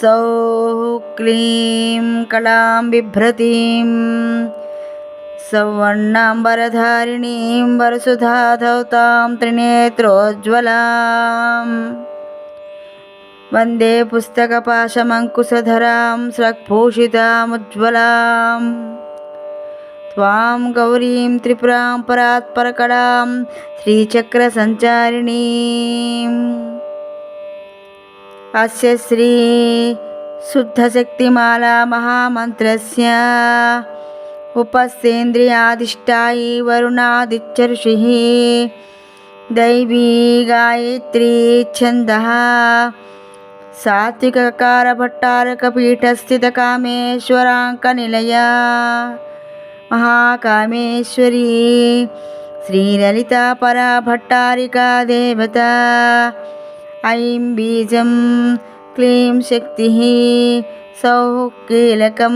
सौः क्लीं कलां बिभ्रतीं सौवर्णाम्बरधारिणीं वरसुधाधौतां त्रिनेत्रोज्ज्वलाम् वन्दे पुस्तकपाशमङ्कुशधरां स्रग्भूषितामुज्ज्वलाम् त्वां गौरीं त्रिपुरां परात्परकलां श्रीचक्रसञ्चारिणीम् अस्य श्री शुद्धशक्तिमाला महामन्त्रस्य उपस्थेन्द्रियाधिष्ठायी वरुणादित्यऋषिः दैवी गायत्री छन्दः सात्विककारभट्टारकपीठस्थितकामेश्वराङ्कनिलया महाकामेश्वरी श्रीललितापरा भट्टारिका देवता ऐं बीजं क्लीं शक्तिः सौः कीलकं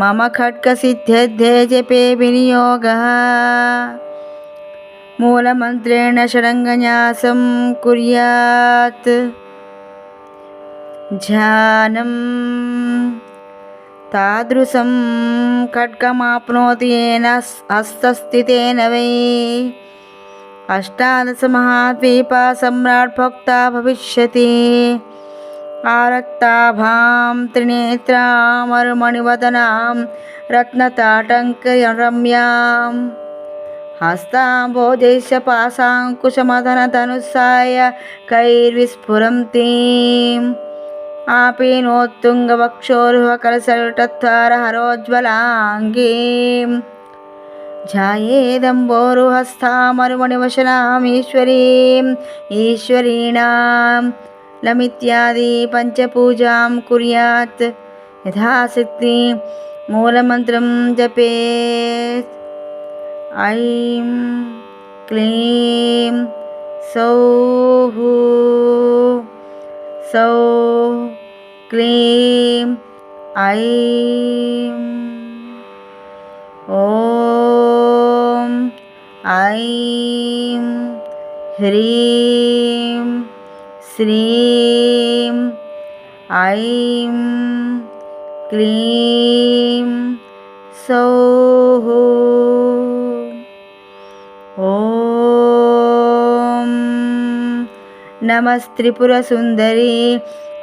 मम खड्गसिद्ध्यध्ये जपे विनियोगः मूलमन्त्रेण षडङ्गन्यासं कुर्यात् ध्यानं तादृशं खड्गमाप्नोति येन हस्तस्थितेन वै अष्टादशमहाद्वीपा सम्राट् भोक्ता भविष्यति आरक्ताभां त्रिनेत्रामरुमणिवदनां रत्नताटङ्करम्यां हस्ताम्बोधेश पाशाङ्कुशमदनतनुसाय कैर्विस्फुरन्तीम् आपीनोत्तुङ्गवक्षोरुहकलसरुटत्वारहरोज्ज्वलाङ्गीम् ध्यायेदम्बोरुहस्तामरुमणिवशनामीश्वरीम् ईश्वरीणां लमित्यादि पञ्चपूजां कुर्यात् यथाशक्ति मूलमन्त्रं जपेत् ऐं क्लीं सौः सौ క్లీం ఐం ఓం ఐం హ్రీం శ్రీం ఐం క్లీం సౌహ ఓం నమస్త్రిపుర సుందరీ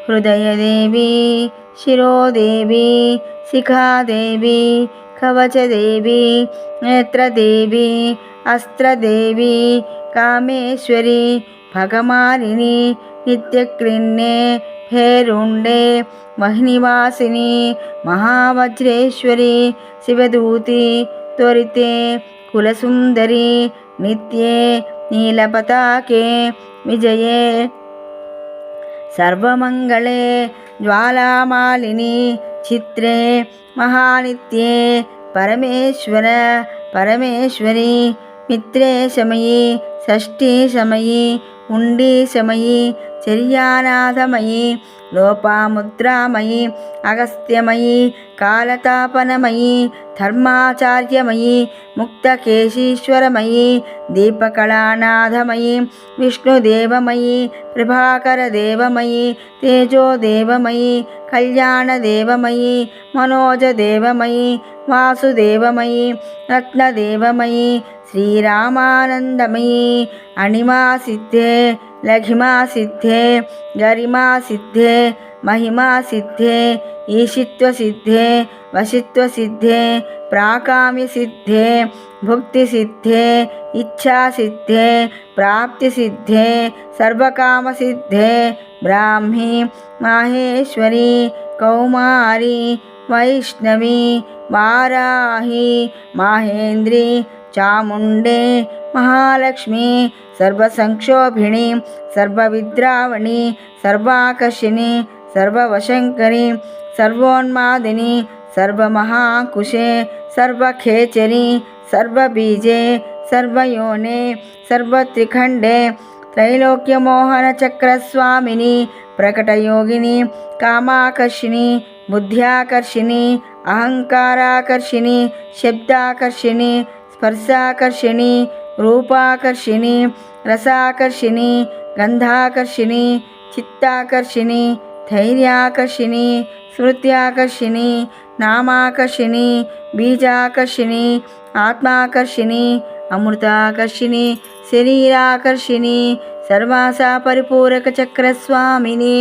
हृदय देवी शिरो देवी शिखा देवी कवच देवी नेत्र देवी अस्त्र देवी कामेश्वरी, भगमारिणी नित्यक्रिन्ने हेरुंडे वहनिवासिनी, महावज्रेश्वरी, शिवदूती, त्वरिते कुलसुंदरी नित्ये, नीलपताके, विजये। सर्वमङ्गले ज्वालामालिनी चित्रे महानित्ये परमेश्वर परमेश्वरी मित्रे समयी षष्ठीसमयी हुण्डीसमयी चर्यानाथमयी लोपामुद्रामयी अगस्त्यमयी कालतापनमयी ధర్మాచార్యమయీ ముక్తకేశీశ్వరమయీ దీపకళానాథమయీ విష్ణుదేవమయీ ప్రభాకరదేవమయీ తేజోదేవమయీ కళ్యాణదేవమయీ మనోజదేవమయీ వాసుదేవమయీ రత్నదేవమయీ శ్రీరామానందమయీ అణిమా సిద్ధే లఘిమా సిద్ధే గరిమా సిద్ధే మహిమా वशित्वसिद्धे प्राकाम्यसिद्धे भुक्तिसिद्धे इच्छासिद्धे प्राप्तिसिद्धे सर्वकामसिद्धे ब्राह्मी, माहेश्वरी, कौमारी, वैष्णवी, वाराही, माहेन्द्री, चामुण्डे, महालक्ष्मी, सर्वसंक्षोभिणी, सर्वविद्रावणी, सर्वाकर्षिणी, सर्ववशङ्करी, सर्वोन्मादिनी सर्वमहाकुशे, सर्वखेचरी, सर्वबीजे, सर्वयोने, सर्वत्रिखण्डे, त्रैलोक्यमोहनचक्रस्वामिनि, प्रकटयोगिनि, कामाकर्षिणी, बुद्ध्याकर्षिणी, अहंकाराकर्षिणी, शब्दाकर्षिणी, स्पर्शाकर्षिणी, रूपाकर्षिणी, रसाकर्षिणी गंधाकर्षिणी चित्ताकर्षिणी ధైర్యాకర్షిణి స్మృత్యాకర్షిణి నామాకర్షిణి బీజాకర్షిణి ఆత్మాకర్షిణి అమృతాకర్షిణి శరీరాకర్షిణి సర్వాసా పరిపూరక చక్రస్వామిని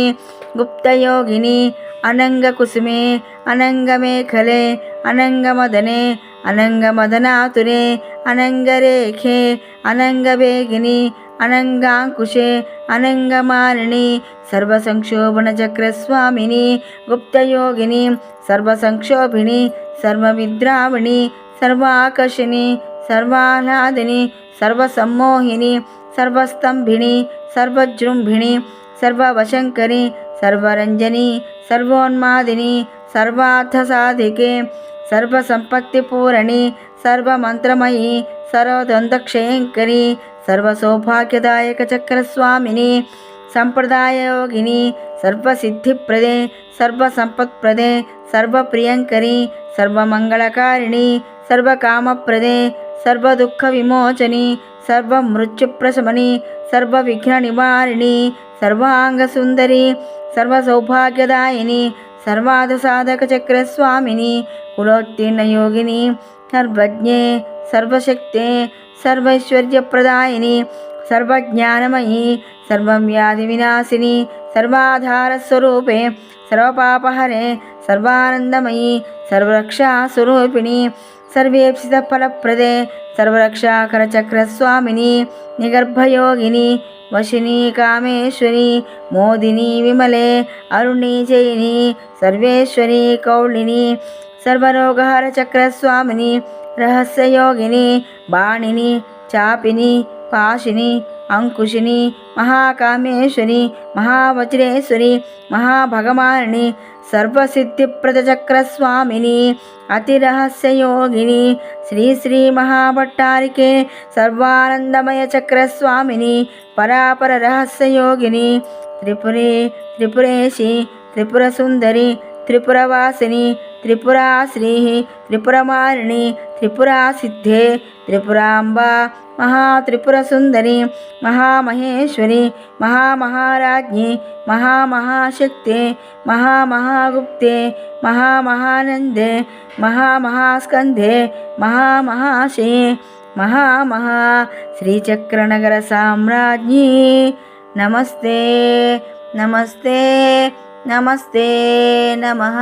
గుప్తయోగిని అనంగకుసుమే అనంగమేఖలే అనంగమదనే అనంగమదనాతురే అనంగరేఖే అనంగవేగిని అనంగాంకుశే అనంగమాలిని సర్వసంక్షోభణ చక్రస్వామిని గుప్తయోగిని సర్వసంక్షోభిణి సర్వవిద్రావిణి సర్వాకర్షిణి సర్వాహ్లాదిని సర్వసమ్మోహిని సర్వస్తంభిణి సర్వజృంభిణి సర్వవశంకరి సర్వరంజని సర్వోన్మాదిని సర్వార్థసాధికే సర్వసంపత్తిపూరణి సర్వమంత్రమయీ సర్వద్వంద్వక్షయంకరి సర్వసౌభాగ్యదాయక చక్రస్వామిని సంప్రదాయయోగిని సర్వసిద్ధిప్రదే సర్వసంపత్ప్రదే సర్వప్రియంకరి సర్వమంగళకారిణి సర్వకామప్రదే సర్వదుఃఖ విమోచని సర్వమృత్యుప్రశమని సర్వవిఘ్న నివారిణి సర్వాంగసుందరి సర్వసౌభాగ్యదాయిని సర్వాధసాధక చక్రస్వామిని కులోత్తీర్ణ యోగిని సర్వజ్ఞే సర్వశక్తి సర్వైశ్వర్యప్రదాయిని సర్వజ్ఞానమయి సర్వవ్యాధి వినాశిని సర్వాధారస్వరూపే సర్వపాపహరే సర్వానందమయి సర్వరక్షాస్వరూపిణి సర్వేప్సిత ఫలప్రదే సర్వరక్షాకరచక్రస్వామిని నిగర్భయోగిని వశిని కామేశ్వరి మోదిని విమలే అరుణి జయిని సర్వేశ్వరి కౌళిని సర్వరోగహర చక్రస్వామిని రహస్యయోగిని బాణిని చాపిని పాశిని అంకుశిని మహాకామేశ్వరి మహావజ్రేశ్వరి మహాభగవాని సర్వసిద్ధిప్రదచక్రస్వామిని అతిరహస్యయోగిని శ్రీ శ్రీ మహాభట్టారికే సర్వానందమయ చక్రస్వామిని పరాపర రహస్యయోగిని త్రిపురే త్రిపురేశి త్రిపుర సుందరి త్రిపురవాసిని త్రిపురాశ్రీ త్రిపురమారిణి त्रिपुरा सिद्धे त्रिपुराम्बा महात्रिपुरसुंदरी महामहेश्वरी, महामहाराज्ञी, महामहाशक्ते, महामहागुप्ते महामहानंदे महामहास्कंदे महामहाशये, महामहा श्रीचक्रनगरसाम्राज्ञी नमस्ते नमस्ते नमस्ते, नमः।